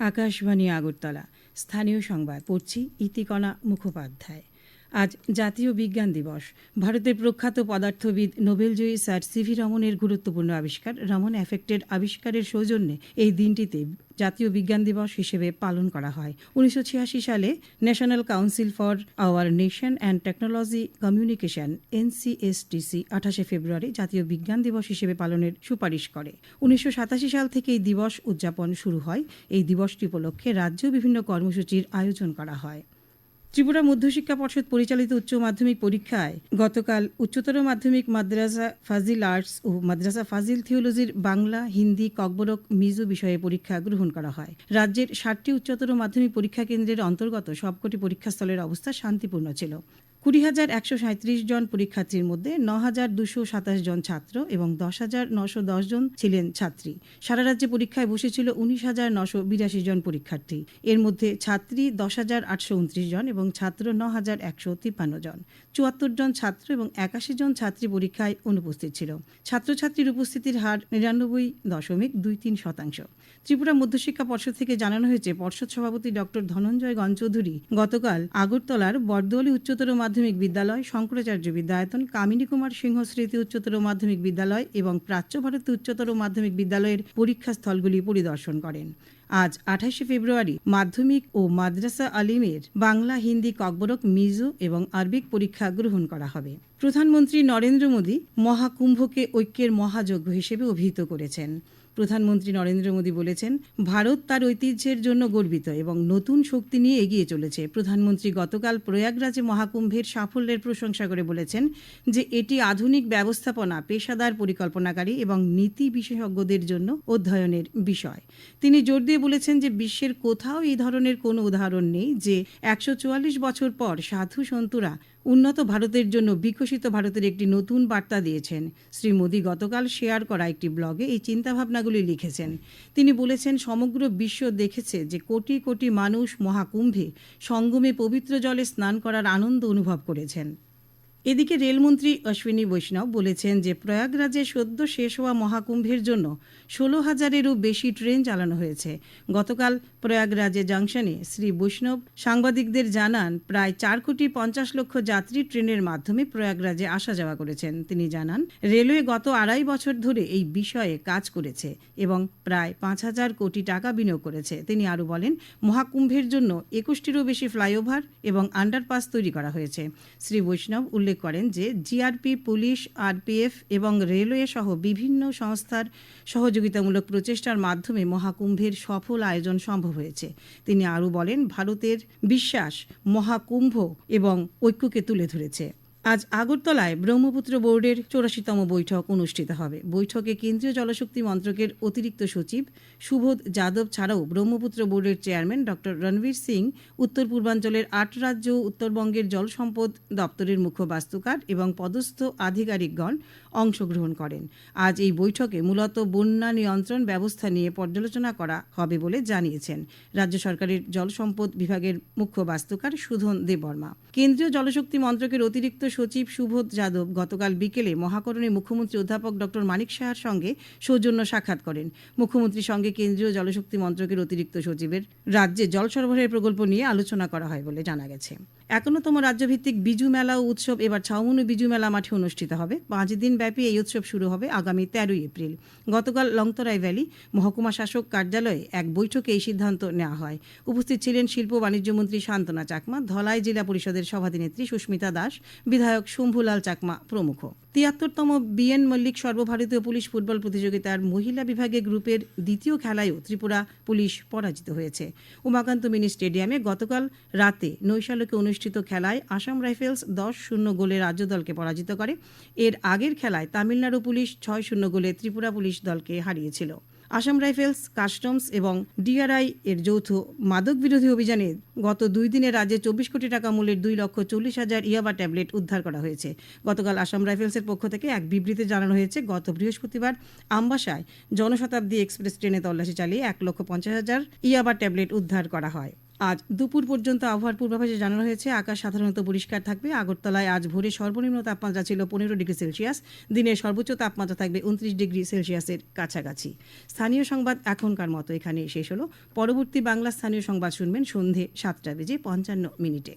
আকাশবাণী আগরতলা। স্থানীয় সংবাদ পড়ছি ইতিকণা মুখোপাধ্যায়। আজ জাতীয় বিজ্ঞান দিবস। ভারতের প্রখ্যাত পদার্থবিদ, নোবেলজয়ী স্যার সিভি রমনের গুরুত্বপূর্ণ আবিষ্কার। রমন এফেক্টের আবিষ্কারের সৌজন্যে এই দিনটিতে জাতীয় বিজ্ঞান দিবস হিসেবে পালন করা হয়। উনিশশো ছিয়াশি সালে national council for our nation and technology communication, NCSTC, আঠাশে ফেব্রুয়ারি জাতীয় বিজ্ঞান দিবস হিসেবে পালনের সুপারিশ করে। উনিশশো সাতাশি সাল থেকে এই দিবস উদযাপন শুরু হয়। এই দিবসটি উপলক্ষে রাজ্য বিভিন্ন কর্মসূচির আয়োজন করা হয়। ত্রিপুরা মধ্যশিক্ষা পর্ষদ পরিচালিত উচ্চ মাধ্যমিক পরীক্ষায় গতকাল উচ্চতর মাধ্যমিক মাদ্রাসা ফাজিল আর্টস ও মাদ্রাসা ফাজিল থিওলজির বাংলা, হিন্দি, ককবরক, মিজো বিষয়ে পরীক্ষা গ্রহণ করা হয়। রাজ্যের ষাটটি উচ্চতর মাধ্যমিক পরীক্ষা কেন্দ্রের অন্তর্গত সবকটি পরীক্ষাস্থলের অবস্থা শান্তিপূর্ণ ছিল। কুড়ি হাজার একশো সাঁত্রিশ জন পরীক্ষার্থীর মধ্যে ন হাজার দুশো সাতাশ জন ছাত্র এবং দশ হাজার নশো দশ জন ছিলেন ছাত্রী। সারা রাজ্যে পরীক্ষায় বসেছিল উনিশ হাজার নশো বিরাশি জন পরীক্ষার্থী। এর মধ্যে ছাত্রী দশ হাজার আটশো উনত্রিশ জন এবং ছাত্র ন হাজার একশো তিপ্পান্ন জন। চুয়াত্তর জন ছাত্র এবং একাশি জন ছাত্রী পরীক্ষায় অনুপস্থিত ছিল। ছাত্রছাত্রীর উপস্থিতির হার নিরানব্বই দশমিক দুই তিন শতাংশ। ত্রিপুরা মধ্যশিক্ষা পর্ষদ থেকে জানানো হয়েছে, পর্ষদ সভাপতি ডক্টর ধনঞ্জয় গণচৌধুরী গতকাল আগরতলার বরদোয়ালি উচ্চতর মাধ্যমিক বিদ্যালয়, শঙ্করাচার্য বিদ্যায়তন, কামিনী কুমার সিংহ স্মৃতি উচ্চতর মাধ্যমিক বিদ্যালয় এবং প্রাচ্য ভারতী উচ্চতর মাধ্যমিক বিদ্যালয়ের পরীক্ষা স্থলগুলি পরিদর্শন করেন। আজ আঠাশে ফেব্রুয়ারি মাধ্যমিক ও মাদ্রাসা আলিমের বাংলা, হিন্দি, ককবরক, মিজু এবং আরবিক পরীক্ষা গ্রহণ করা হবে। প্রধানমন্ত্রী নরেন্দ্র মোদী মহাকুম্ভকে ঐক্যের মহাযজ্ঞ হিসেবে অভিহিত করেছেন। প্রধানমন্ত্রী নরেন্দ্র মোদী বলেছেন, ভারত তার ঐতিহ্যের জন্য গর্বিত এবং নতুন শক্তি নিয়ে এগিয়ে চলেছে। প্রধানমন্ত্রী গতকাল প্রয়াগরাজে মহাকুম্ভের সাফল্যের প্রশংসা করে বলেছেন যে এটি আধুনিক ব্যবস্থাপনা, পেশাদার পরিকল্পনাকারী এবং নীতি বিশেষজ্ঞদের জন্য অধ্যয়নের বিষয়। তিনি জোর দিয়ে বলেছেন যে বিশ্বের কোথাও এই ধরনের কোনো উদাহরণ নেই যে একশো চুয়াল্লিশ বছর পর সাধু সন্তুরা উন্নত ভারতের জন্য বিকশিত ভারতের একটি নতুন বার্তা দিয়েছেন। শ্রী মোদী গতকাল শেয়ার করা একটি ব্লগে এই চিন্তাভাবনাগুলি লিখেছেন। তিনি বলেছেন, সমগ্র বিশ্ব দেখেছে যে কোটি কোটি মানুষ মহাকুম্ভে সঙ্গমে পবিত্র জলে স্নান করার আনন্দ অনুভব করেছেন। এদিকে রেলমন্ত্রী অশ্বিনী বৈষ্ণব বলেছেন যে প্রয়াগরাজে সদ্য শেষ হওয়া মহাকুম্ভের জন্য ষোলো হাজারেরও বেশি ট্রেন চালানো হয়েছে। গতকাল প্রয়াগরাজে জাংশনে শ্রী বৈষ্ণব সাংবাদিকদের জানান, প্রায় চার কোটি পঞ্চাশ লক্ষ যাত্রী ট্রেনের মাধ্যমে প্রয়াগরাজে আসা যাওয়া করেছেন। তিনি জানান, রেলওয়ে গত আড়াই বছর ধরে এই বিষয়ে কাজ করেছে এবং প্রায় পাঁচ হাজার কোটি টাকা বিনিয়োগ করেছে। তিনি আরও বলেন, মহাকুম্ভের জন্য একুশটিরও বেশি ফ্লাইওভার এবং আন্ডারপাস তৈরি করা হয়েছে। শ্রী বৈষ্ণব উল্লেখ করেন যে জিআরপি, পুলিশ, আরপিএফ এবং রেলওয়ে সহ বিভিন্ন সংস্থার সহযোগিতামূলক প্রচেষ্টার মাধ্যমে মহাকুম্ভের সফল আয়োজন সম্ভব হয়েছে। তিনি আরও বলেন, ভারতের বিশ্বাস মহাকুম্ভ এবং ঐক্যকে তুলে ধরেছে। আজ আগরতলায় ব্রহ্মপুত্র বোর্ডের চৌরাশিতম বৈঠক অনুষ্ঠিত হবে। বৈঠকে কেন্দ্রীয় জলশক্তি মন্ত্রকের অতিরিক্ত সচিব সুবোধ যাদব ছাড়াও ব্রহ্মপুত্র বোর্ডের চেয়ারম্যান ডক্টর রণবীর সিং, উত্তর পূর্বাঞ্চলের আট রাজ্য উত্তরবঙ্গের জল সম্পদ দপ্তরের মুখ্য বাস্তুকার এবং পদস্থ আধিকারিকগণ অংশগ্রহণ করেন। আজ এই বৈঠকে মূলত বন্যা নিয়ন্ত্রণ ব্যবস্থা নিয়ে পর্যালোচনা করা হবে বলে জানিয়েছেন রাজ্য সরকারের জল সম্পদ বিভাগের মুখ্য বাস্তুকার সুধন দেববর্মা। কেন্দ্রীয় জলশক্তি মন্ত্রকের অতিরিক্ত সচিব সুবোধ যাদব গতকাল বিকেলে মহাকরণে মুখ্যমন্ত্রী অধ্যাপক ডক্টর মানিক সাহার সঙ্গে সৌজন্য সাক্ষাৎ করেন। মুখ্যমন্ত্রীর সঙ্গে কেন্দ্রীয় জলশক্তি মন্ত্রকের অতিরিক্ত সচিবের রাজ্যে জল সরবরাহের প্রকল্প নিয়ে আলোচনা করা হয় বলে জানা গেছে। একান্নতম রাজ্যভিত্তিক বিজু মেলা ও উৎসব এবার ছাউমুনু বিজু মেলা মাঠে অনুষ্ঠিত হবে। পাঁচ দিন ব্যাপী এই উৎসব শুরু হবে আগামী তেরোই এপ্রিল। গতকাল লংতরাই ভ্যালি মহকুমা শাসক কার্যালয়ে এক বৈঠকে এই সিদ্ধান্ত নেওয়া হয়। উপস্থিত ছিলেন শিল্প বাণিজ্য মন্ত্রী শান্তনা চাকমা, ধলাই জেলা পরিষদের সভাধিনেত্রী সুস্মিতা দাস বিধায়ক শম্ভুলাল চাকমা প্রমুখ। তিয়াত্তরতম বিএন মল্লিক সর্বভারতীয় পুলিশ ফুটবল প্রতিযোগিতার মহিলা বিভাগে গ্রুপের দ্বিতীয় খেলায়ও ত্রিপুরা পুলিশ পরাজিত হয়েছে। উমাকান্ত মিনি স্টেডিয়ামে গতকাল রাতে নৈশালকে অনুষ্ঠিত খেলায় আসাম রাইফেলস দশ শূন্য গোলে রাজ্য দলকে পরাজিত করে। এর আগের খেলায় তামিলনাড়ু পুলিশ ছয় শূন্য গোলে ত্রিপুরা পুলিশ দলকে হারিয়েছিল। আসাম রাইফেলস, কাস্টমস এবং ডিআরআই এর যৌথ মাদক বিরোধী অভিযানে গত দুই দিনে রাজ্যে চব্বিশ কোটি টাকা মূল্যের দুই লক্ষ চল্লিশ হাজার ইয়াবা ট্যাবলেট উদ্ধার করা হয়েছে। গতকাল আসাম রাইফেলসের পক্ষ থেকে এক বিবৃতি জানানো হয়েছে, গত বৃহস্পতিবার আমবাসায় জনশতাব্দী এক্সপ্রেস ট্রেনে তল্লাশি চালিয়ে এক লক্ষ পঞ্চাশ হাজার ইয়াবা ট্যাবলেট উদ্ধার করা হয়। আজ দুপুর পর্যন্ত আবহাওয়ার পূর্বাভাসে জানানো হয়েছে, আকাশ সাধারণত পরিষ্কার থাকবে। আগরতলায় আজ ভোরে সর্বনিম্ন তাপমাত্রা ছিল পনেরো ডিগ্রি সেলসিয়াস। দিনের সর্বোচ্চ তাপমাত্রা থাকবে উনত্রিশ ডিগ্রি সেলসিয়াসের কাছাকাছি। স্থানীয় সংবাদ এখনকার মতো এখানে শেষ হলো। পরবর্তী বাংলা স্থানীয় সংবাদ শুনবেন সন্ধে সাতটা বেজে পঞ্চান্ন মিনিটে।